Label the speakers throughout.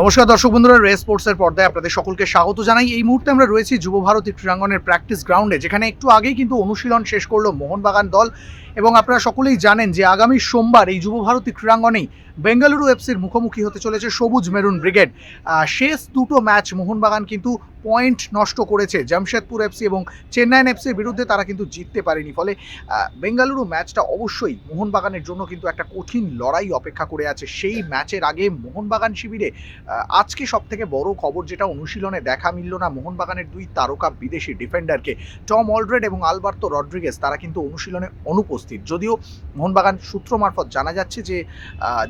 Speaker 1: নমস্কার দর্শক বন্ধুরা রে স্পোর্টসের পর্দায় আপনাদের সকলকে স্বাগত জানাই। এই মুহূর্তে আমরা রয়েছি যুব ভারতী ক্রীড়াঙ্গনের প্র্যাকটিস গ্রাউন্ডে, যেখানে একটু আগেই কিন্তু অনুশীলন শেষ করল মোহনবাগান দল। এবং আপনারা সকলেই জানেন যে আগামী সোমবার এই যুব ভারতী ক্রীড়াঙ্গনেই বেঙ্গালুরু এফসির মুখোমুখি হতে চলেছে সবুজ মেরুন ব্রিগেড। শেষ দুটো ম্যাচ মোহনবাগান কিন্তু পয়েন্ট নষ্ট করেছে জামশেদপুর এফসি এবং চেন্নাইন এফসির বিরুদ্ধে তারা কিন্তু জিততে পারেনি। ফলে বেঙ্গালুরু ম্যাচটা অবশ্যই মোহনবাগানের জন্য কিন্তু একটা কঠিন লড়াই অপেক্ষা করে আছে। সেই ম্যাচের আগে মোহনবাগান শিবিরে আজকে সব থেকে বড় খবর যেটা অনুশীলনে দেখা মিলল না, মোহনবাগানের দুই তারকা বিদেশি ডিফেন্ডারকে টম অলড্রেড এবং আলবার্তো রড্রিগেস তারা কিন্তু অনুশীলনে অনুপস্থিত। যদিও মোহনবাগান সূত্র মারফত জানা যাচ্ছে যে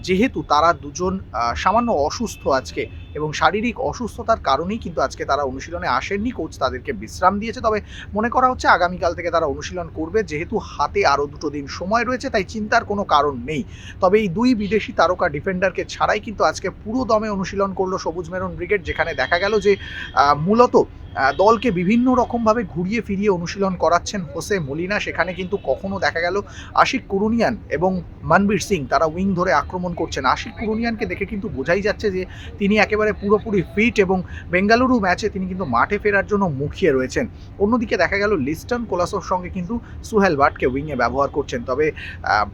Speaker 1: যেহেতু তারা দুজন সামান্য অসুস্থ আজকে এবং শারীরিক অসুস্থতার কারণেই কিন্তু আজকে তারা অনুশীলনে আসেননি। কোচ তাদেরকে বিশ্রাম দিয়েছে। তবে মনে করা হচ্ছে আগামীকাল থেকে তারা অনুশীলন করবে। যেহেতু হাতে আরও দুটো দিন সময় রয়েছে, তাই চিন্তার কোনো কারণ নেই। তবে এই দুই বিদেশি তারকা ডিফেন্ডারকে ছাড়াই কিন্তু আজকে পুরো দমে অনুশীলন করল সবুজ মেরুন ব্রিগেড, যেখানে দেখা গেল যে মূলত দলকে বিভিন্ন রকমভাবে ঘুরিয়ে ফিরিয়ে অনুশীলন করাচ্ছেন হোসে মলিনা। সেখানে কিন্তু কখনো দেখা গেল আশিক কুরুনিয়ান এবং মনবীর সিং, তারা উইং ধরে আক্রমণ করছেন। আশিক কুরুনিয়ানকে দেখে কিন্তু বোঝাই যাচ্ছে যে তিনি একেবারে পুরোপুরি ফিট এবং বেঙ্গালুরু ম্যাচে তিনি কিন্তু মাঠে ফেরার জন্য মুখিয়ে রয়েছেন। অন্যদিকে দেখা গেল লিস্টন কোলাসোর সঙ্গে কিন্তু সুহেল বাটকে উইংয়ে ব্যবহার করছেন। তবে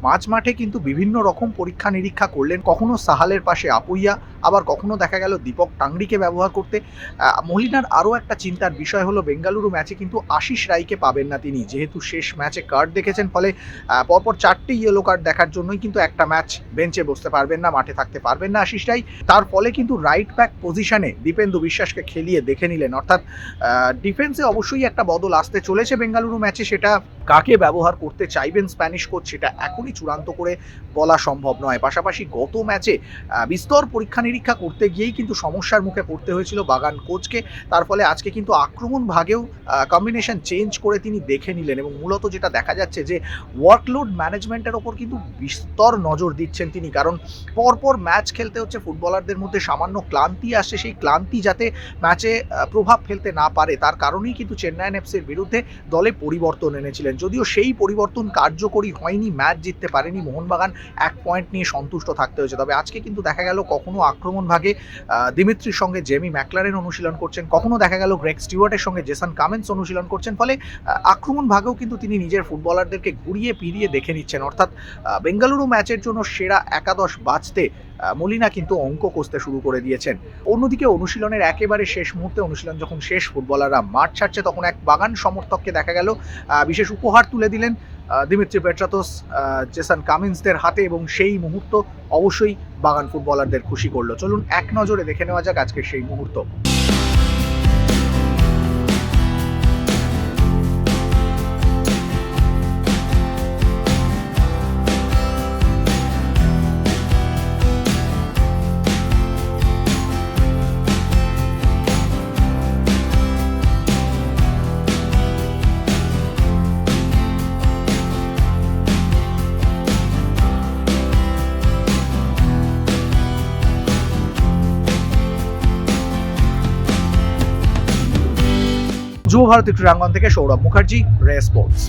Speaker 1: মাঝ মাঠে কিন্তু বিভিন্ন রকম পরীক্ষা নিরীক্ষা করলেন। কখনো সাহালের পাশে আপুইয়া, আবার কখনো দেখা গেল দীপক টাংরিকে ব্যবহার করতে। মহিলার আরও একটা চিন্তার বিষয় হলো বেঙ্গালুরু ম্যাচে কিন্তু আশিস রায়কে পাবেন না তিনি। যেহেতু শেষ ম্যাচে কার্ড দেখেছেন, ফলে পরপর চারটি ইয়েলো কার্ড দেখার জন্যই কিন্তু একটা ম্যাচ বেঞ্চে বসতে পারবেন না, মাঠে থাকতে পারবেন না আশিস রাই তার ফলে কিন্তু রাইট ব্যাক পজিশনে দীপেন্দু বিশ্বাসকে খেলিয়ে দেখে নিলেন। অর্থাৎ ডিফেন্সে অবশ্যই একটা বদল আসতে চলেছে বেঙ্গালুরু ম্যাচে, সেটা কাকে ব্যবহার করতে চাইবেন স্প্যানিশ কোচ সেটা এখনই চূড়ান্ত করে বলা সম্ভব নয়। পাশাপাশি গত ম্যাচে বিস্তর পরীক্ষা নিরীক্ষা করতে গিয়েই কিন্তু সমস্যার মুখে পড়তে হয়েছিল বাগান কোচকে। তার ফলে আজকে আক্রমণ ভাগেও কম্বিনেশন চেঞ্জ করে তিনি দেখে নিলেন এবং মূলত যেটা দেখা যাচ্ছে যে ওয়ার্কলোড ম্যানেজমেন্টের ওপর কিন্তু বিস্তর নজর দিচ্ছেন তিনি। কারণ পরপর ম্যাচ খেলতে হচ্ছে ফুটবলারদের মধ্যে সামান্য ক্লান্তি আসে সেই ক্লান্তি যাতে ম্যাচে প্রভাব ফেলতে না পারে। তার কারণেই কিন্তু চেন্নাইন এফসির বিরুদ্ধে দলে পরিবর্তন এনেছিলেন। যদিও সেই পরিবর্তন কার্যকরী হয়নি ম্যাচ জিততে পারেনি, মোহনবাগান এক পয়েন্ট নিয়ে সন্তুষ্ট থাকতে হয়েছে। তবে আজকে কিন্তু দেখা গেল কখনো আক্রমণ ভাগে দিমিত্রির সঙ্গে জেমি ম্যাকলারেন অনুশীলন করছেন, কখনো দেখা গেল গ্রেগ স্টিওয়ার্টের সঙ্গে জেসন কামেন্স অনুশীলন করছেন, ফলে আক্রমণ ভাগেও কিন্তু তিনি নিজের ফুটবলারদেরকে ঘুরিয়ে ফিরিয়ে দেখে নিচ্ছেন। অর্থাৎ বেঙ্গালুরু ম্যাচের জন্য সেরা একাদশ বাঁচতে মলিনা কিন্তু অঙ্ক কষতে শুরু করে দিয়েছেন। অন্যদিকে অনুশীলনের একেবারে শেষ মুহূর্তে অনুশীলন যখন শেষ, ফুটবলাররা মাঠ ছাড়ছে, তখন এক বাগান সমর্থককে দেখা গেল বিশেষ উপহার তুলে দিলেন দিমিত্রি পেট্রাতোস জেসন কামিন্সদের হাতে এবং সেই মুহূর্ত অবশ্যই বাগান ফুটবলারদের খুশি করল। চলুন, এক নজরে দেখে নেওয়া যাক আজকের সেই মুহূর্ত। যুব ভারতী ক্রীড়াঙ্গন থেকে সৌরভ মুখার্জি রে স্পোর্টস।